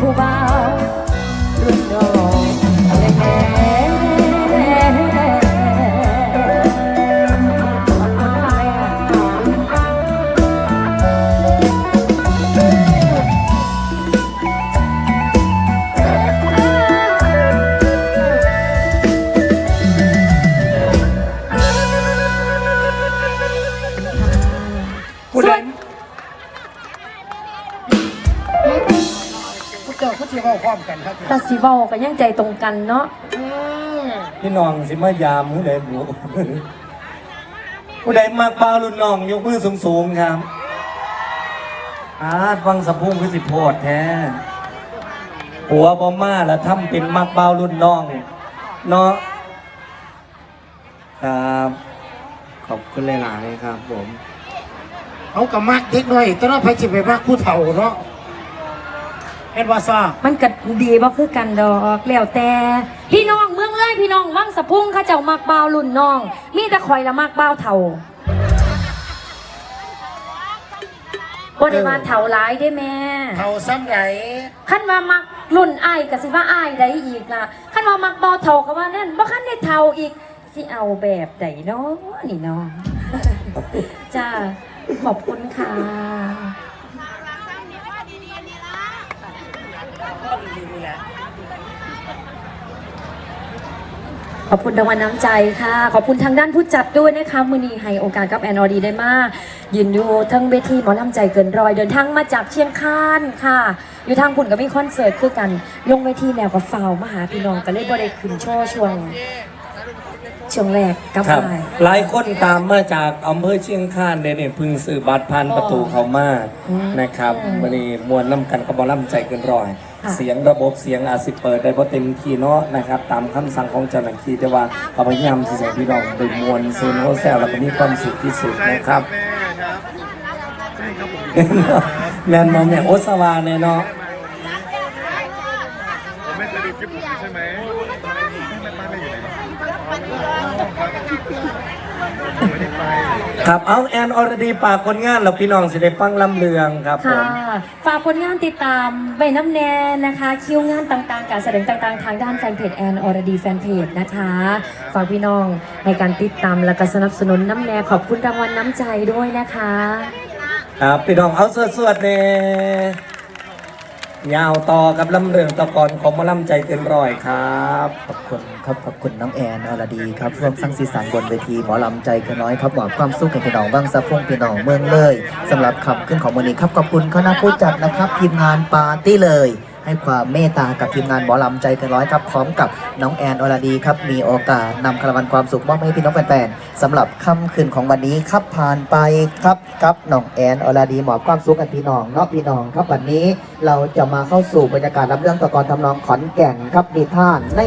ผู้บ่าวรุ่นน้องแม่ ว้าพร้อมกันครับตาสีเบาก็ยังใจตรงกันเนาะพี่น้องสิมายามผู้ใดบุผู้ใดมากเปล่ารุ่นน้องยกมือสูงสูงๆครับอาดวังสะพุ่งคือสิโพดแท้หัวบอมาแล้วทำเป็นมากเปล่ารุ่นน้องเนาะครับ ขอบคุณหลายๆครับผม เอากับมักเด็กน้อยแตอนนั้นไปสิไปมักผู้เฒ่าเนาะ เห็นว่าซ่ามันก็ดีบ่คือกันดอกแล้วแต่ พี่น้องเมืองเลยพี่น้องวังสะพุ่งเข้าเจ้ามักบ่าวรุ่นน้อง มีแต่คอยละมักบ่าวเท่าบ่ได้มาเท่าร้ายได้แม่เฒ่าซ้ำใดขั้นว่ามักรุ่นอ้ายก็สิว่าอ้ายได้อีกล่ะขั้นว่ามักบ่าวเท่าก็ว่านั่นบ่คันได้เท่าอีกสิเอาแบบใดเนาะนี่เนาะจ้าขอบคุณค่ะ ขอบคุณรางวัลน้ำใจค่ะ ขอบคุณทางด้านผู้จัดด้วยนะคะมือนีให้โอกาสกับแอนอดีได้มากยืนอยู่ทั้งเวทีหมอลำใจเกินร้อยเดินทางมาจากเชียงคานค่ะ อยู่ทางคุณก็มีคอนเสิร์ตคือกัน ลงเวทีแนวกับฟาวมาหาพี่น้องก็เลยบ่ได้ขึ้นโชว์ช่วงช่วงแรกกับครับอ้ายหลายคนตามมาจากอำเภอเชียงคานเนี่ยเนี่ยเพึ่งซื้อบัตรพันประตูเขามาอืมนะครับวันนี้มวลน้ำกันก็บอล่ำใจเกินร้อยค่ะ เสียงระบบเสียงอาจสิเปิดได้เพราะเต็มที่เนาะนะครับ ตามคำสั่งของเจ้าหน้าที่แต่ว่าพยายามที่จะให้พี่น้องได้มวลเซนโฮแซลแล้วก็มีความสุขที่สุดนะครับแมนมอมเนี่ยโอสวาเนี่ยเนาะไม่เคยดูคลิปผมใช่ไหม ไม่ไม่ไม่อยู่ไหนไม่ได้ไปครับเอาแอนออรดีฝากคนงานเราพี่น้องสิได้ฟังลำเลืองครับผค่ะม ฝากผลงานติดตามใบน้ำแนนนะคะ คิวงานต่างๆ การแสดงต่างๆ ทางด้านแฟนเพจแอนอรดีแฟนเพจนะคะ ฝากพี่น้องในการติดตามและก็สนับสนุนน้ำแนขอบคุณรางวัลน้ำใจด้วยนะคะ ครับพี่น้องเอาสวดๆเนี่ย ยาวต่อกับลำเรืองตะกอนของมะลำใจเกินร้อยครับ ขอบคุณครับขอบคุณน้องแอนอรดีครับร่วมสร้างสีสันบนเวทีหมอลำใจกันน้อยครับหมอบความสุขแห้พี่น้องบ้างสะพงพี่น้องเมืองเลยสำหรับคำขึ้นของวันนี้ครับขอบคุณคณะผู้จัดนะครับทีมงานปาร์ตี้เลย ให้ความเมตตากับทีมงานหมอลำใจกันร้อยครับพร้อมกับน้องแอนอรดีครับมีโอกาสนำคารวันความสุขมอบให้พี่น้องแฟนๆสำหรับค่ำคืนของวันนี้ครับผ่านไปครับครับน้องแอนอรดีหมอบความสุขกับพี่น้องเนาะพี่น้องครับวันนี้เราจะมาเข้าสู่บรรยากาศรับเรื่องตะกอนทำนองขอนแก่นครับดิท่านใน